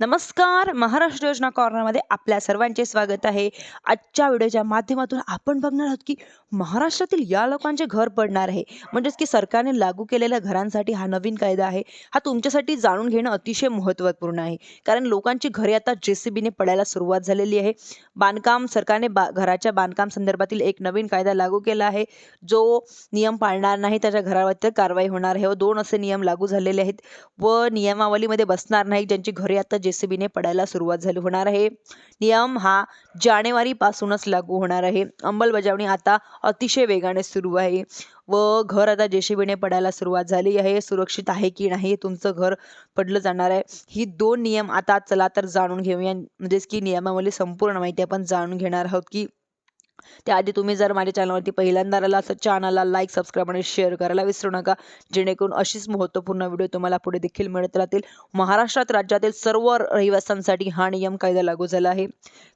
नमस्कार. महाराष्ट्र योजना कॉर्नरमध्ये आपल्या सर्वांचे स्वागत आहे. आजच्या व्हिडिओच्या माध्यमातून आपण बघणार आहोत की महाराष्ट्रातील या लोकांचे घर पडणार आहे. म्हणजेच की सरकारने लागू केलेल्या घरांसाठी हा नवीन कायदा आहे. हा तुमच्यासाठी जाणून घेणं अतिशय महत्त्वपूर्ण आहे. कारण लोकांची घरे आता जेसीबीने पडायला सुरुवात झालेली आहे. बांधकाम सरकारने बा घराच्या बांधकाम संदर्भातील एक नवीन कायदा लागू केला आहे. जो नियम पाळणार नाही त्याच्या घरावरती कारवाई होणार आहे व दोन असे नियम लागू झालेले आहेत. व नियमावलीमध्ये बसणार नाही ज्यांची घरे आता जेसीबीने पडायला सुरुवात झाली होणार आहे. नियम हा जानेवारी पासूनच लागू होणार आहे. अंमलबजावणी आता अतिशय वेगाने सुरू आहे. व घर आता जेसीबीने पडायला सुरुवात झाली आहे. सुरक्षित आहे की नाही तुमचं घर पडलं जाणार आहे. ही दोन नियम आता चला तर जाणून घेऊया. म्हणजेच की नियमावली संपूर्ण माहिती आपण जाणून घेणार आहोत की त्याआधी तुम्ही जर माझ्या चॅनलवरती पहिल्यांदा आला असं चॅनलला लाईक सबस्क्राईब आणि शेअर करायला विसरू नका. जेणेकरून अशीच महत्त्वपूर्ण व्हिडिओ तुम्हाला पुढे देखील मिळत राहतील. महाराष्ट्रात राज्यातील सर्व रहिवाशांसाठी हा नियम कायदा लागू झाला आहे.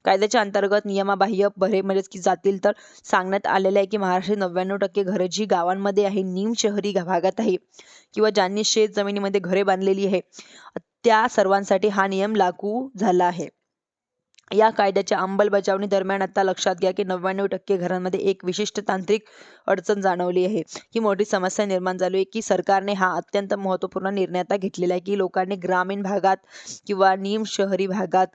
कायद्याच्या अंतर्गत नियमाबाह्य भरे म्हणजेच की जातील तर सांगण्यात आलेले आहे की महाराष्ट्रात नव्याण्णव टक्के घरं जी गावांमध्ये आहे निम शहरी भागात आहे किंवा ज्यांनी शेत जमिनीमध्ये घरे बांधलेली आहे त्या सर्वांसाठी हा नियम लागू झाला आहे. या कायद्याच्या अंमलबजावणी दरम्यान आता लक्षात घ्या की नव्याण्णव टक्के घरांमध्ये एक विशिष्ट तांत्रिक अडचण जाणवली आहे. ही मोठी समस्या निर्माण झाली आहे की सरकारने हा अत्यंत महत्त्वपूर्ण निर्णय आता घेतलेला आहे की लोकांनी ग्रामीण भागात किंवा निम शहरी भागात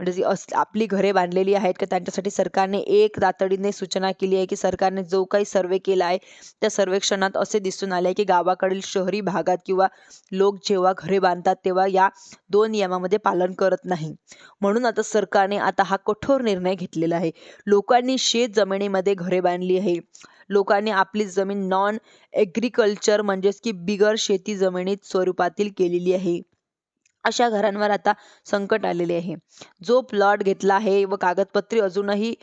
म्हणजे जी अस आपली घरे बांधलेली आहेत का त्यांच्यासाठी सरकारने एक तातडीने सूचना केली आहे की सरकारने जो काही सर्वे केला आहे त्या सर्वेक्षणात असे दिसून आले आहे की गावाकडील शहरी भागात किंवा लोक जेव्हा घरे बांधतात तेव्हा या दोन नियमामध्ये पालन करत नाही. म्हणून आता सरकारने आता हा कठोर निर्णय घेतलेला आहे. लोकांनी शेत जमिनीमध्ये घरे बांधली आहे. लोकांनी आपली जमीन नॉन ॲग्रिकल्चर म्हणजेच की बिगर शेती जमिनीत स्वरूपातील केलेली आहे. अशा घरांवर आता संकट आलेले आहे. जो प्लॉट घेतला आहे व कागदपत्रे अजूनही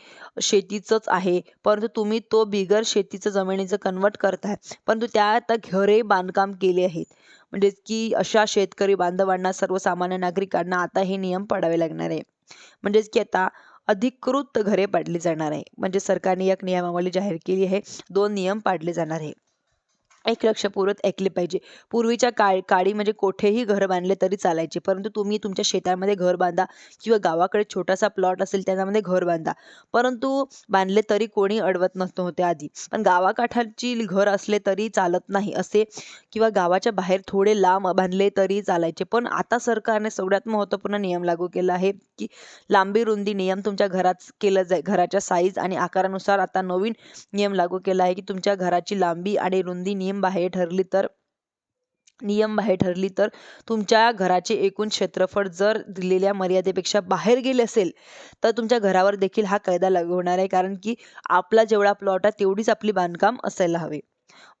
शेतीचंच आहे परंतु तुम्ही तो बिगर शेतीचं जमिनीचं कन्वर्ट करताय परंतु त्या आता घरे बांधकाम केले आहेत. म्हणजे की अशा शेतकरी बांधवांना सर्वसामान्य नागरिकांना आता हे नियम पाडावे लागणार आहे. म्हणजेच की आता अधिकृत घरे पाडली जाणार आहे. म्हणजे सरकारने एक नियमावली जाहीर केली आहे. दोन नियम पाडले जाणार आहे. एक लक्षपूर्वक ऐकले पाहिजे. पूर्वीच्या काळ काळी म्हणजे कोठेही घर बांधले तरी चालायचे. परंतु तुम्ही तुमच्या शेतामध्ये घर बांधा किंवा गावाकडे छोटासा प्लॉट असेल त्याच्यामध्ये घर बांधा. परंतु बांधले तरी कोणी अडवत नसतं होते आधी. पण गावाकाठाची घर असले तरी चालत नाही असे किंवा गावाच्या बाहेर थोडे लांब बांधले तरी चालायचे. पण आता सरकारने सगळ्यात महत्त्वपूर्ण नियम लागू केला आहे की लांबी रुंदी नियम तुमच्या घरात केलं जाईल घराच्या साईज आणि आकारानुसार आता नवीन नियम लागू केला आहे की तुमच्या घराची लांबी आणि रुंदी नियम बाहेर ठरली तर नियम बाहेर ठरली तर तुमच्या घराचे एकूण क्षेत्रफळ जर दिलेल्या मर्यादेपेक्षा बाहेर गेले असेल तर तुमच्या घरावर देखील हा कायदा लागू होणार आहे. कारण की आपला जेवढा प्लॉट आहे तेवढीच आपली बांधकाम असायला हवे.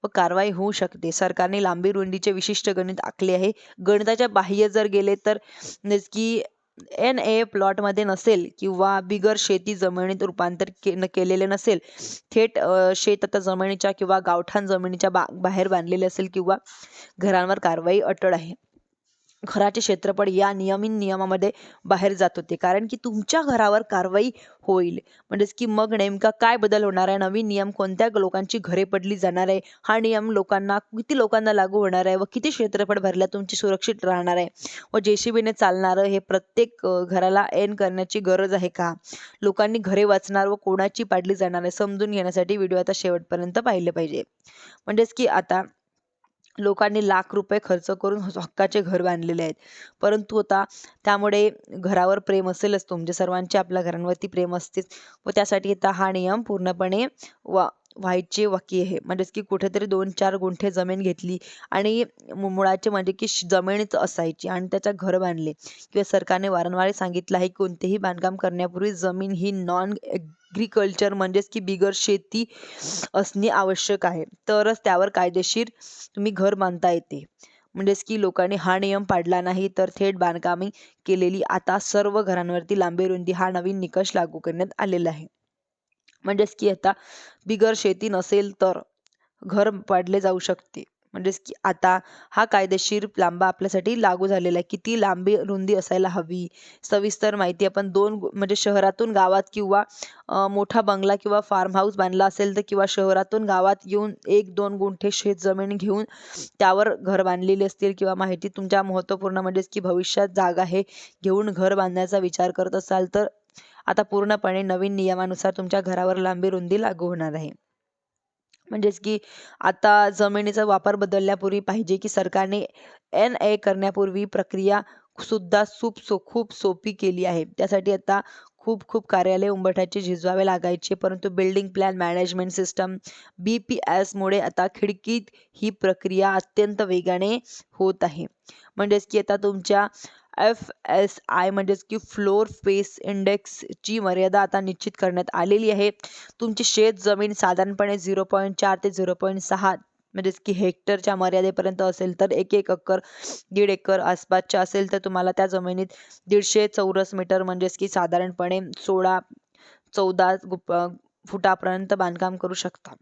व कारवाई होऊ शकते. सरकारने लांबी रुंदीचे विशिष्ट गणित आखले आहे. गणिताच्या बाह्य जर गेले तर की एन ए प्लॉटमध्ये नसेल किंवा बिगर शेती जमिनीत रूपांतर के केलेले नसेल थेट शेत आता जमिनीच्या किंवा गावठाण जमिनीच्या बा बाहेर बांधलेले असेल किंवा घरांवर कारवाई अटळ आहे. घराचे क्षेत्रफळ या नियमित नियमामध्ये बाहेर जात होते. कारण की तुमच्या घरावर कारवाई होईल. म्हणजेच की मग नेमका काय बदल होणार आहे? नवीन नियम कोणत्या लोकांची घरे पडली जाणार आहे? हा नियम लोकांना किती लोकांना लागू होणार आहे? व किती क्षेत्रफळ भरल्या तुमची सुरक्षित राहणार आहे? व जेसीबीने चालणारं हे प्रत्येक घराला एन करण्याची गरज आहे का? लोकांनी घरे वाचणार व कोणाची पाडली जाणार आहे? समजून घेण्यासाठी व्हिडिओ आता शेवटपर्यंत पाहिले पाहिजे. म्हणजेच की आता लोकांनी लाख रुपये खर्च करून हक्काचे घर बांधलेले आहेत. परंतु आता त्यामुळे घरावर प्रेम असेलच तुमचे सर्वांचे आपल्या घरांवरती प्रेम असतेच व त्यासाठी आता हा नियम पूर्णपणे वा व्हायचे वाकी आहे. म्हणजेच की कुठेतरी दोन चार गुंठे जमीन घेतली आणि मुळाचे म्हणजे की जमीनच असायची आणि त्याच्या घर बांधले. किंवा सरकारने वारंवार सांगितलं आहे कोणतेही बांधकाम करण्यापूर्वी जमीन ही नॉन ॲग्रीकल्चर म्हणजेच की बिगर शेती असणे आवश्यक आहे. तरच त्यावर कायदेशीर तुम्ही घर बांधता येते. म्हणजेच की लोकांनी हा नियम पाडला नाही तर थेट बांधकामे केलेली आता सर्व घरांवरती लांबी रुंदी हा नवीन निकष लागू करण्यात आलेला आहे. म्हणजेच की आता बिगर शेती नसेल तर घर पाडले जाऊ शकते. म्हणजेच की आता हा कायदेशीर लांबा आपल्यासाठी लागू झालेला आहे. किती लांबी रुंदी असायला हवी? सविस्तर माहिती आपण दोन गु- म्हणजे शहरातून गावात किंवा मोठा बंगला किंवा फार्म हाऊस बांधला असेल तर किंवा शहरातून गावात येऊन एक दोन गुंठे शेत जमीन घेऊन त्यावर घर बांधलेली असतील किंवा माहिती तुमच्या महत्त्वपूर्ण म्हणजेच की भविष्यात जागा हे घेऊन घर बांधण्याचा विचार करत असाल तर आता पूर्णपणे नवीन नियमानुसार तुमच्या घरावर लांबी रुंदी लागू होणार आहे. म्हणजेच की आता जमिनीचा वापर बदलण्यापूर्वी पाहिजे की सरकारने एन ए करण्यापूर्वी प्रक्रिया सुद्धा खूप सो खूप सोपी केली आहे. त्यासाठी आता खूप खूप कार्यालय उंबरठ्याचे झिजवावे लागायचे परंतु building plan management system B P एसमुळे आता खिडकीत ही प्रक्रिया अत्यंत वेगाने होत आहे. म्हणजेच की आता तुमच्या एफ एस आय म्हणजेच की फ्लोर स्पेस इंडेक्सची मर्यादा आता निश्चित करण्यात आलेली आहे. तुमची शेत जमीन साधारणपणे झिरो पॉईंट चार ते झिरो पॉईंट सहा म्हणजेच की हेक्टरच्या मर्यादेपर्यंत असेल तर एक एक एकर दीड एकर आसपासच्या असेल तर तुम्हाला त्या जमिनीत दीडशे चौरस मीटर म्हणजेच की साधारणपणे सोळा चौदा गुप फुटापर्यंत बांधकाम करू शकता.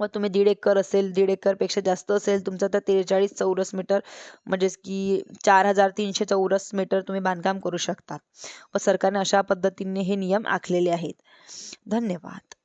व तुम्ही दीड एकर असेल दीड एकरपेक्षा जास्त असेल तुमचं तर त्रेचाळीस चौरस मीटर म्हणजेच की चार हजार तीनशे चौरस मीटर तुम्ही बांधकाम करू शकता. व सरकारने अशा पद्धतीने हे नियम आखलेले आहेत. धन्यवाद.